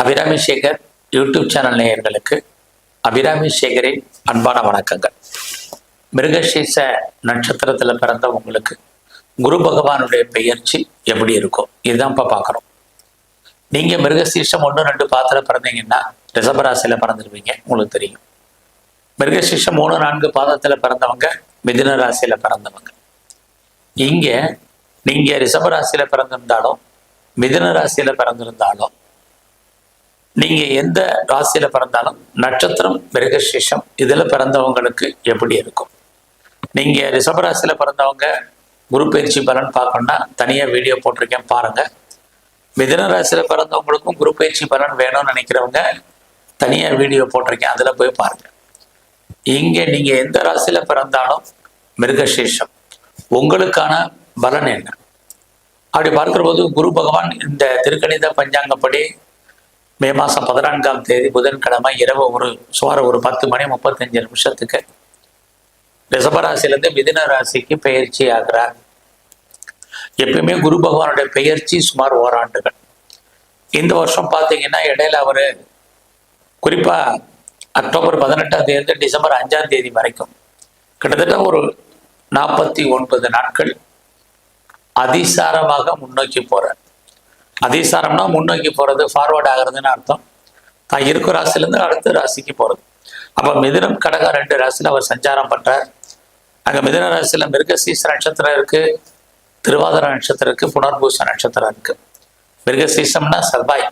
Abirami Sekar YouTube channel நேயர்களுக்கு அபிராமி சேகரின் அன்பான வணக்கங்கள். மிருகசீச நட்சத்திரத்தில் பிறந்த உங்களுக்கு குரு பகவானுடைய பெயர்ச்சி எப்படி இருக்கும் இதுதான் இப்போ பார்க்குறோம். நீங்கள் மிருகசீஷம் ஒன்று ரெண்டு பாத்தில் பிறந்தீங்கன்னா ரிஷபராசியில் பிறந்துருவீங்க உங்களுக்கு தெரியும். மிருகசீஷம் மூணு நான்கு பாதத்தில் பிறந்தவங்க மிதுன ராசியில் பிறந்தவங்க. இங்கே நீங்கள் ரிஷபராசியில் பிறந்திருந்தாலும் மிதுன ராசியில பிறந்திருந்தாலும் நீங்க எந்த ராசியில பிறந்தாலும் நட்சத்திரம் மிருகசேஷம் இதுல பிறந்தவங்களுக்கு எப்படி இருக்கும்? நீங்க ரிஷபராசியில பிறந்தவங்க குரு பயிற்சி பலன் பார்க்கணும்னா தனியா வீடியோ போட்டிருக்கேன் பாருங்க. மிதன ராசியில பிறந்தவங்களுக்கும் குரு பயிற்சி பலன் வேணும்னு நினைக்கிறவங்க தனியா வீடியோ போட்டிருக்கேன் அதுல போய் பாருங்க. இங்க நீங்க எந்த ராசியில பிறந்தாலும் மிருகசேஷம். உங்களுக்கான பலன் என்ன? அப்படி பார்க்கிற போது குரு பகவான் இந்த திருக்கணித பஞ்சாங்கப்படி மே மாதம் பதினான்காம் தேதி புதன்கிழமை இரவு ஒரு சுமார் ஒரு பத்து மணி முப்பத்தஞ்சு நிமிஷத்துக்கு ரிஷபராசிலேருந்து மிதின ராசிக்கு பெயர்ச்சி ஆகிறார். எப்பயுமே குரு பகவானுடைய பெயர்ச்சி சுமார் ஓராண்டுகள். இந்த வருஷம் பார்த்தீங்கன்னா இடையில அவர் குறிப்பாக அக்டோபர் பதினெட்டாம் தேதி டிசம்பர் அஞ்சாம் தேதி வரைக்கும் கிட்டத்தட்ட ஒரு நாற்பத்தி ஒன்பது நாட்கள் அதிசாரமாக முன்னோக்கி போறார். அதிசாரம்னா முன்னோக்கி போகிறது ஃபார்வர்ட் ஆகிறதுன்னு அர்த்தம். தான் இருக்கிற ராசிலேருந்து அடுத்த ராசிக்கு போகிறது அப்போ மிதுனம் கடகம் ரெண்டு ராசியில அவர் சஞ்சாரம் பண்ணுறார் அங்கே மிதுன ராசியில மிருகசீச நட்சத்திரம் இருக்கு திருவாதிர நட்சத்திரம் இருக்கு புனர்பூச நட்சத்திரம் இருக்கு. மிருகசீசம்னா செவ்வாய்.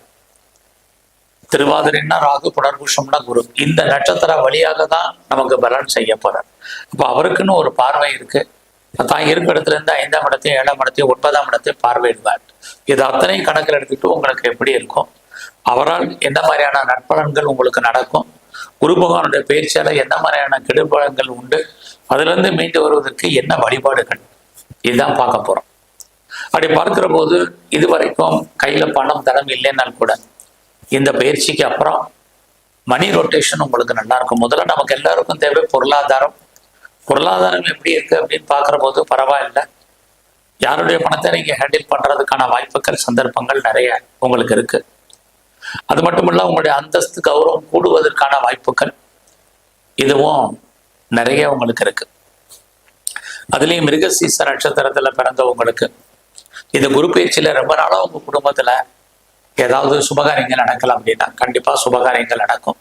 திருவாதிரைன்னா ராகு புனர்பூஷம்னா குரு. இந்த நட்சத்திரம் வழியாக தான் நமக்கு பலன் செய்ய போகிறார் அப்போ அவருக்குன்னு ஒரு பார்வை இருக்கு. தான் இருக்கிற இடத்துல இருந்து ஐந்தாம் இடத்தையும் ஏழாம் இடத்தையும் ஒன்பதாம் இடத்தையும் பார்வையிடுவார். இது அத்தனையும் கணக்கில் எடுத்துக்கிட்டு உங்களுக்கு எப்படி இருக்கும்? அவரால் என்ன மாதிரியான நட்பலன்கள் உங்களுக்கு நடக்கும்? குரு பகவானுடைய பயிற்சியால என்ன மாதிரியான கெடுபலங்கள் உண்டு? அதுலேருந்து மீண்டு வருவதற்கு என்ன வழிபாடுகள்? இதுதான் பார்க்க போறோம். அப்படி பார்க்கிற போது இதுவரைக்கும் கையில பணம் தரம் இல்லைன்னால் கூட இந்த பயிற்சிக்கு அப்புறம் மணி ரொட்டேஷன் உங்களுக்கு நல்லா இருக்கும். முதல்ல நமக்கு எல்லாருக்கும் தேவை பொருளாதாரம். பொருளாதாரம் எப்படி இருக்கு அப்படின்னு பார்க்குற போது பரவாயில்ல. யாருடைய பணத்தை நீங்கள் ஹேண்டில் பண்ணுறதுக்கான வாய்ப்புகள் சந்தர்ப்பங்கள் நிறைய உங்களுக்கு இருக்கு. அது மட்டும் இல்ல உங்களுடைய அந்தஸ்து கௌரவம் கூடுவதற்கான வாய்ப்புகள் இதுவும் நிறைய உங்களுக்கு இருக்கு. அதுலேயும் மிருகசீச நட்சத்திரத்தில் பிறந்தவங்களுக்கு இந்த குரு பயிற்சியில ரொம்ப நாளாக உங்கள் குடும்பத்தில் ஏதாவது சுபகாரியங்கள் நடக்கலாம் அப்படின்னா கண்டிப்பாக சுபகாரியங்கள் நடக்கும்.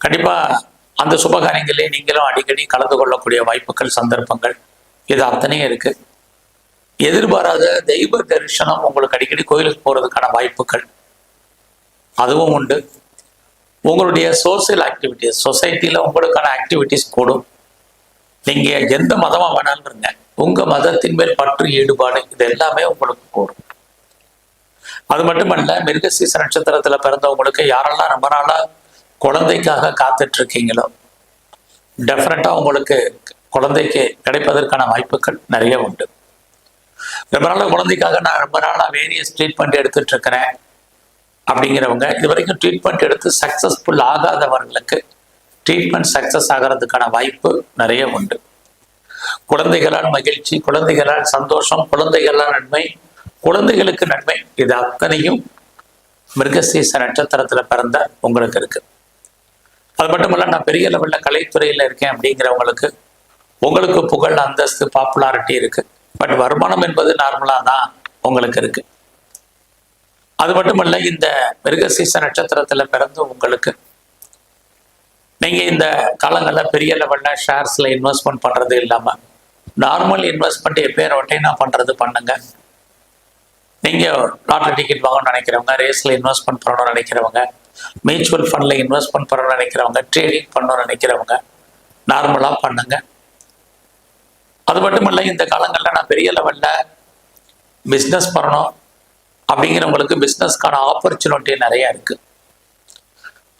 கண்டிப்பாக அந்த சுபகாரியங்களே நீங்களும் அடிக்கடி கலந்து கொள்ளக்கூடிய வாய்ப்புகள் சந்தர்ப்பங்கள் இது அத்தனையும் இருக்கு. எதிர்பாராத தெய்வ தரிசனம் உங்களுக்கு அடிக்கடி கோயிலுக்கு போறதுக்கான வாய்ப்புகள் அதுவும் உண்டு. உங்களுடைய சோசியல் ஆக்டிவிட்டிஸ் சொசைட்டில உங்களுக்கான ஆக்டிவிட்டிஸ் கூடும். நீங்க எந்த மதமா வேணாலும் இருங்க. உங்க மதத்தின் மேல் பற்று ஈடுபாடு இது எல்லாமே உங்களுக்கு கூடும். அது மட்டுமல்ல மிருகசீச நட்சத்திரத்துல பிறந்தவங்களுக்கு யாரெல்லாம் ரொம்ப நாளா குழந்தைக்காக காத்துட்டு இருக்கீங்களோ உங்களுக்கு குழந்தைக்கு கிடைப்பதற்கான வாய்ப்புகள் நிறைய உண்டு. ரொம்ப நாளா குழந்தைக்காக நான் ரொம்ப நாளாக வேரியஸ் ட்ரீட்மெண்ட் எடுத்துட்டு இருக்கிறேன் அப்படிங்கிறவங்க இது வரைக்கும் ட்ரீட்மெண்ட் எடுத்து சக்சஸ்ஃபுல் ஆகாதவர்களுக்கு ட்ரீட்மெண்ட் சக்சஸ் ஆகிறதுக்கான வாய்ப்பு நிறைய உண்டு. குழந்தைகளால் மகிழ்ச்சி குழந்தைகளால் சந்தோஷம் குழந்தைகளால் நன்மை குழந்தைகளுக்கு நன்மை இது அத்தனையும் மிருகசீச நட்சத்திரத்தில் பிறந்த உங்களுக்கு இருக்குது அது மட்டுமல்ல நான் பெரிய லெவலில் கலைத்துறையில் இருக்கேன் அப்படிங்கிறவங்களுக்கு உங்களுக்கு புகழ் அந்தஸ்து பாப்புலாரிட்டி இருக்கு. பட் வருமானம் என்பது நார்மலாக தான் உங்களுக்கு இருக்கு. அது மட்டுமல்ல இந்த மிருகசீச நட்சத்திரத்தில் பிறந்து உங்களுக்கு நீங்கள் இந்த காலங்களில் பெரிய லெவலில் ஷேர்ஸில் இன்வெஸ்ட்மெண்ட் பண்ணுறது இல்லாமல் நார்மல் இன்வெஸ்ட்மெண்ட் எப்பயும் ரொட்டைனா பண்ணுறது பண்ணுங்க. நீங்கள் லாட்ரி டிக்கெட் வாங்கணும்னு நினைக்கிறவங்க ரேஸில் இன்வெஸ்ட்மெண்ட் பண்ணணும்னு நினைக்கிறவங்க மியூச்சுவல் ஃபண்ட்ல இன்வெஸ்ட்மெண்ட் பண்ணணும்னு நினைக்கிறவங்க ட்ரேடிங் பண்ணணும்னு நினைக்கிறவங்க நார்மலா பண்ணுங்க. அது மட்டும் இல்லை இந்த காலங்களில் நான் பெரிய லெவல்ல பிஸ்னஸ் பண்ணணும் அப்படிங்கிறவங்களுக்கு பிஸ்னஸ்க்கான ஆப்பர்ச்சுனிட்டி நிறைய இருக்கு.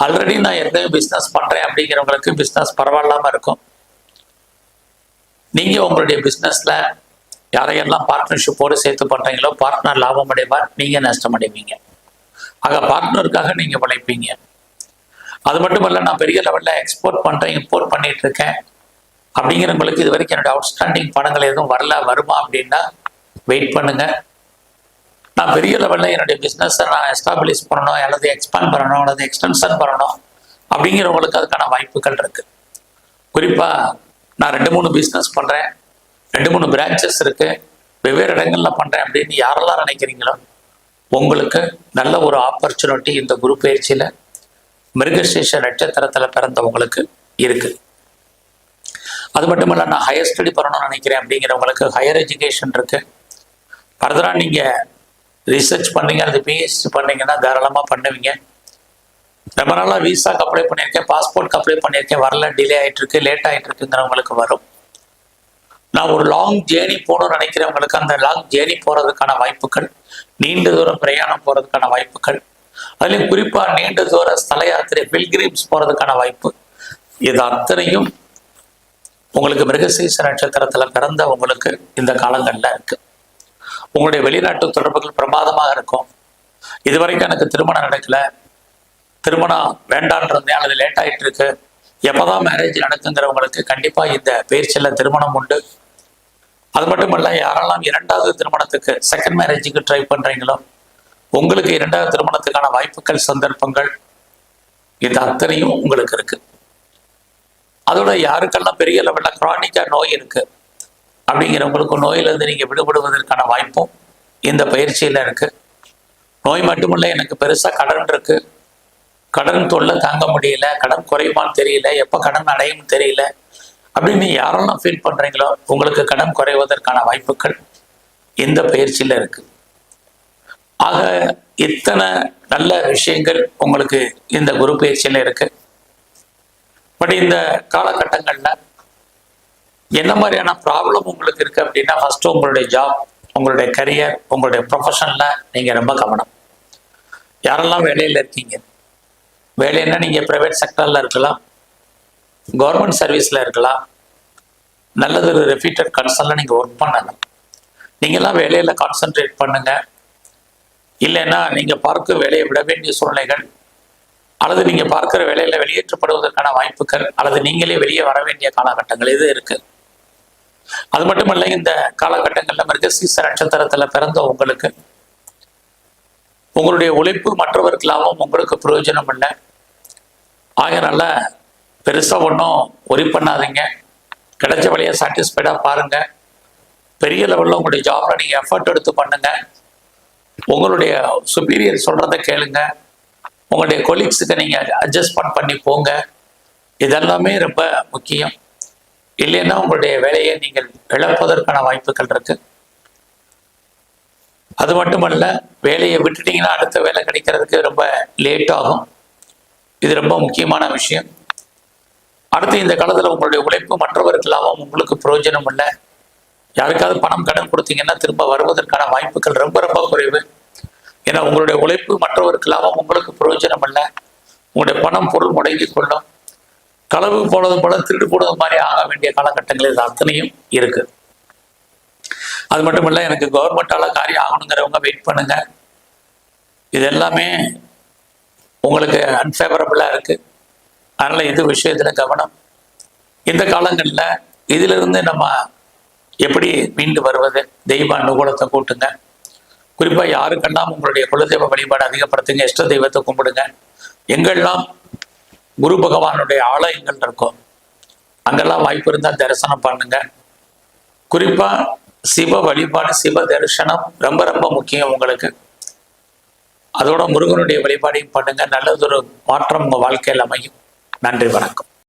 ஆல்ரெடி நான் ஏற்கனவே பிஸ்னஸ் பண்றேன் அப்படிங்கிறவங்களுக்கு பிஸ்னஸ் பரவாயில்லாம இருக்கும். நீங்க உங்களுடைய பிஸ்னஸில் யாரையெல்லாம் பார்ட்னர்ஷிப்போடு சேர்த்து பண்றீங்களோ பார்ட்னர் லாபம் அடைவார் நீங்க நஷ்டம் அடைவீங்க. ஆக பார்ட்னருக்காக நீங்கள் உழைப்பீங்க. அது மட்டும் இல்லை நான் பெரிய லெவலில் எக்ஸ்போர்ட் பண்ணுறேன் இம்போர்ட் பண்ணிட்டு இருக்கேன் அப்படிங்கிறவங்களுக்கு இது வரைக்கும் என்னோட அவுட்ஸ்டாண்டிங் பணங்கள் எதுவும் வரல வருமா அப்படின்னா வெயிட் பண்ணுங்க. நான் பெரிய லெவலில் என்னுடைய பிஸ்னஸை நான் எஸ்டாப்ளிஷ் பண்ணணும் அல்லது எக்ஸ்பேண்ட் பண்ணணும் அல்லது எக்ஸ்டென்ஷன் பண்ணணும் அப்படிங்கிறவங்களுக்கு அதுக்கான வாய்ப்புகள் இருக்கு. குறிப்பாக நான் ரெண்டு மூணு பிஸ்னஸ் பண்ணுறேன் ரெண்டு மூணு பிரான்ச்சஸ் இருக்கு வெவ்வேறு இடங்களில் பண்ணுறேன் அப்படின்னு யாரெல்லாம் நினைக்கிறீங்களோ உங்களுக்கு நல்ல ஒரு ஆப்பர்ச்சுனிட்டி இந்த குரு பயிற்சியில் மிருகசேஷ நட்சத்திரத்தில் பிறந்தவங்களுக்கு இருக்கு. அது மட்டும் இல்லை நான் ஹையர் ஸ்டடி பண்ணணும்னு நினைக்கிறேன் அப்படிங்கிறவங்களுக்கு ஹையர் எஜுகேஷன் இருக்கு. ஃபர்தராக நீங்கள் ரிசர்ச் பண்ணீங்க அல்லது பிஹெச்டி பண்ணீங்கன்னா தாராளமாக பண்ணுவீங்க. ரொம்ப நாளாக விசாக்கு அப்ளை பண்ணியிருக்கேன் பாஸ்போர்ட்க்கு அப்ளை பண்ணியிருக்கேன் வரல டிலே ஆகிட்டு இருக்கு லேட் ஆகிட்டு இருக்குங்கிறவங்களுக்கு வரும். நான் ஒரு லாங் ஜேர்னி போகணும்னு நினைக்கிறவங்களுக்கு அந்த லாங் ஜேர்னி போகிறதுக்கான வாய்ப்புகள் நீண்ட தூரம் பிரயாணம் போகிறதுக்கான வாய்ப்புகள் அதுலேயும் குறிப்பாக நீண்ட தூர ஸ்தல யாத்திரை பில்கிரிம்ஸ் போகிறதுக்கான வாய்ப்பு. இது அத்தனையும் உங்களுக்கு மிருகசீச நட்சத்திரத்தில் பிறந்த உங்களுக்கு இந்த காலங்களில் இருக்கு. உங்களுடைய வெளிநாட்டு தொடர்புகள் பிரமாதமாக இருக்கும். இதுவரைக்கும் எனக்கு திருமணம் நடக்கல. திருமணம் வேண்டான்னு இருந்தேன் அல்லது லேட் ஆகிட்டு இருக்கு. எப்போதான் மேரேஜ் நடக்குங்கிறவங்களுக்கு கண்டிப்பாக இந்த பயிற்சியில் திருமணம் உண்டு. அது மட்டும் யாரெல்லாம் இரண்டாவது திருமணத்துக்கு செகண்ட் மேரேஜுக்கு ட்ரை பண்ணுறீங்களோ உங்களுக்கு இரண்டாவது திருமணத்துக்கான வாய்ப்புகள் சந்தர்ப்பங்கள் இது அத்தனையும் உங்களுக்கு இருக்கு. அதோட யாருக்கெல்லாம் பெரிய லெவலில் க்ரானிக்கா நோய் இருக்கு அப்படிங்கிறவங்களுக்கு நோயிலிருந்து நீங்கள் விடுபடுவதற்கான வாய்ப்பும் இந்த பயிற்சியில் இருக்கு. நோய் மட்டுமில்லை எனக்கு பெருசாக கடன் இருக்கு. கடன் தொல்லை தாங்க முடியல கடன் குறையுமான்னு தெரியல எப்போ கடன் அடையும் தெரியல அப்படின்னு யாரெல்லாம் ஃபீல் பண்றீங்களோ உங்களுக்கு கடன் குறைவதற்கான வாய்ப்புகள் இந்த பயிற்சியில இருக்கு. ஆக இத்தனை நல்ல விஷயங்கள் உங்களுக்கு இந்த குரு பயிற்சியில இருக்கு. பட் இந்த காலகட்டங்கள்ல என்ன மாதிரியான ப்ராப்ளம் உங்களுக்கு இருக்கு அப்படின்னா ஃபர்ஸ்ட் உங்களுடைய ஜாப் உங்களுடைய கரியர் உங்களுடைய ப்ரொஃபஷனில் நீங்க ரொம்ப கவனம். யாரெல்லாம் வேலையில இருக்கீங்க? வேலைன்னா நீங்க ப்ரைவேட் செக்டரில் இருக்கலாம். கவர்மெண்ட் சர்வீஸில் இருக்கலாம். நல்லது ஒரு ரெஃபீட்டட் கன்சர்னில் நீங்கள் ஒர்க் பண்ணலாம் நீங்களாம் வேலையில் கான்சென்ட்ரேட் பண்ணுங்கள் இல்லைன்னா நீங்கள் பார்க்க வேலையை விட வேண்டிய சூழ்நிலைகள் அல்லது நீங்கள் பார்க்குற வேலையில் வெளியேற்றப்படுவதற்கான வாய்ப்புகள் அல்லது நீங்களே வெளியே வர வேண்டிய காலகட்டங்கள் இது இருக்குது அது மட்டுமல்ல இந்த காலகட்டங்களில் மிருகசீச நட்சத்திரத்தில் பிறந்த உங்களுக்கு உங்களுடைய உழைப்பு மற்றவருக்கு லாபம் உங்களுக்கு பிரயோஜனம் இல்லை. ஆகையனால பெருசாக ஒன்றும் ஒரி பண்ணாதீங்க. கிடைச்ச வழியை சாட்டிஸ்ஃபைடாக பாருங்க. பெரிய லெவலில் உங்களுடைய ஜாப்ல நீங்கள் எஃபர்ட் எடுத்து பண்ணுங்க. உங்களுடைய சுப்பீரியர் சொல்கிறத கேளுங்க. உங்களுடைய கொலீக்ஸுக்கு நீங்கள் அட்ஜஸ்ட்மெண்ட் பண்ணி போங்க. இதெல்லாமே ரொம்ப முக்கியம். இல்லைன்னா உங்களுடைய வேலையை நீங்கள் இழப்பதற்கான வாய்ப்புகள் இருக்கு. அது மட்டுமல்ல வேலையை விட்டுட்டீங்கன்னா அடுத்த வேலை கிடைக்கிறதுக்கு ரொம்ப லேட் ஆகும். இது ரொம்ப முக்கியமான விஷயம். அடுத்து இந்த காலத்தில் உங்களுடைய உழைப்பு மற்றவருக்கு லாபம் உங்களுக்கு பிரயோஜனம் இல்லை. யாருக்காவது பணம் கடன் கொடுத்தீங்கன்னா திரும்ப வருவதற்கான வாய்ப்புகள் ரொம்ப ரொம்ப குறைவு. ஏன்னா உங்களுடைய உழைப்பு மற்றவருக்கு லாபம் உங்களுக்கு பிரயோஜனம் இல்லை. உங்களுடைய பணம் பொருள் முடங்கி கொள்ளும். களவு போனது போல திருடு போனது மாதிரி ஆக வேண்டிய காலகட்டங்கள் இது அத்தனையும் இருக்கு. அது மட்டும் இல்லை எனக்கு கவர்மெண்டால காரியம் ஆகணுங்கிறவங்க வெயிட் பண்ணுங்க. இது எல்லாமே உங்களுக்கு அன்ஃபேவரபிளா இருக்குது அதனால இது விஷயத்தில் கவனம்? இந்த காலங்களில் இதிலிருந்து நம்ம எப்படி மீண்டு வருவது? தெய்வ அனுகூலத்தை கூட்டுங்க. குறிப்பாக யாருக்கெல்லாம் உங்களுடைய குலதெய்வ வழிபாடு அதிகப்படுத்துங்க இஷ்ட தெய்வத்தை கும்பிடுங்க. எங்கெல்லாம் குரு பகவானுடைய ஆலயங்கள் இருக்கும் அங்கெல்லாம் வாய்ப்பு இருந்தால் தரிசனம் பண்ணுங்க. குறிப்பாக சிவ வழிபாடு சிவ தரிசனம் ரொம்ப ரொம்ப முக்கியம் உங்களுக்கு. அதோட முருகனுடைய வழிபாடையும் பண்ணுங்க. நல்லதொரு மாற்றம் உங்கள் வாழ்க்கையில் அமையும். நன்றி வணக்கம்.